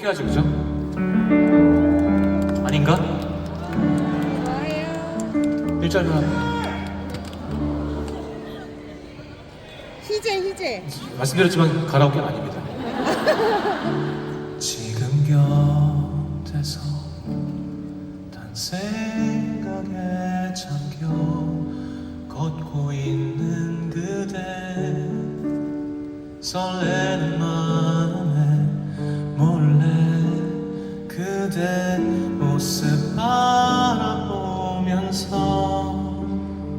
해야지 그죠? 아닌가? 좋아요. 1절만 희재 희재. 말씀드렸지만 가라오케 아닙니다 지금 곁에서 단 생각에 잠겨 걷고 있는 그대 설레는 마음 그대 모습 바라보면서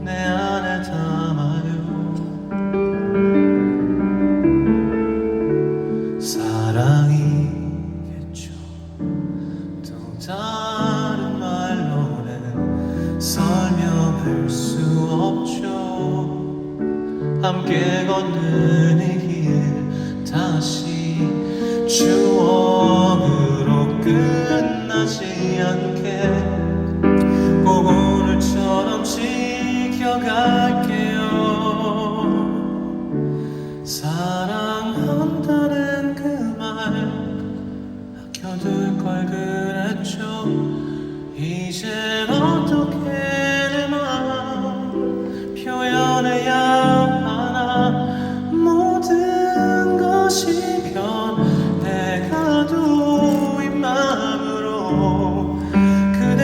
내 안에 담아요. 사랑이겠죠. 또 다른 말로는 설명할 수 없죠. 함께 걷는 변하지 않게. 꼭 오늘처럼 지켜갈게요. 사랑한다는 그 말 아껴둘 걸 그랬죠. 이제